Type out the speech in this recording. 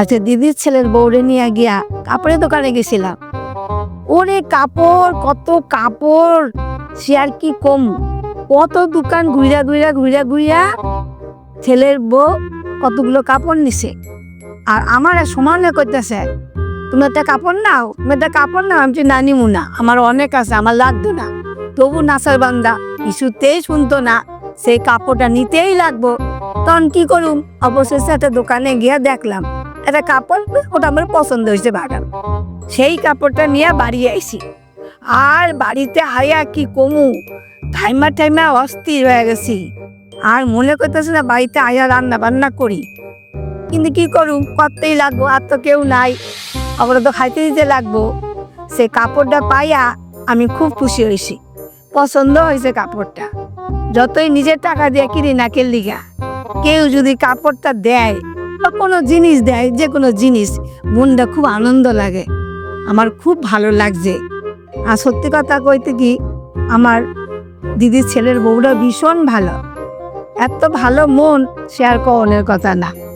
আচ্ছা দিদির ছেলের বউরে নিয়ে গিয়া কাপড়ের দোকানে গেছিলাম। ওরে কাপড় কত কাপড়! সে আর কি কম? কত দোকান ঘুরা ঘুরা ঘুরা ঘুরা ছেলের বউ কতগুলো কাপড় নিছে। আর আমার সমানে করতেছে তুমি একটা কাপড় নাও তুমি একটা কাপড় নাও আমি বলছি, না নিমু না আমার অনেক আছে আমার লাগতো না। তবু নাসার বান্দা কিছুতেই শুনতো না সেই কাপড়টা নিতেই লাগবো। তখন কি করুম? অবশেষে একটা দোকানে গিয়ে দেখলাম একটা কাপড় ওটা আমার পছন্দ হয়েছে বাগান। সেই কাপড়টা নিয়ে বাড়ি আইছি। আর বাড়িতে হাইয়া কি কমু? টাইমা টাইমা অস্থির হয়ে গেছি। আর মনে করতেছে না বাড়িতে আয়া রান্না বান্না করি। কিন্তু কি করুম করতেই লাগবো? আর তো কেউ নাই। আবার তো খাইতে দিতে লাগবো। সে কাপড়টা পাইয়া আমি খুব খুশি হয়েছি। পছন্দ হয়েছে কাপড়টা। যতই নিজের টাকা দিয়ে কিনি না লিগা। কেউ যদি কাপড়টা দেয় কোনো জিনিস দেয়, যে কোনো জিনিস, মনটা খুব আনন্দ লাগে। আমার খুব ভালো লাগছে। আর সত্যি কথা কইতে কি, আমার দিদির ছেলের বউটা ভীষণ ভালো। এত ভালো মন সে আর কনের কথা না।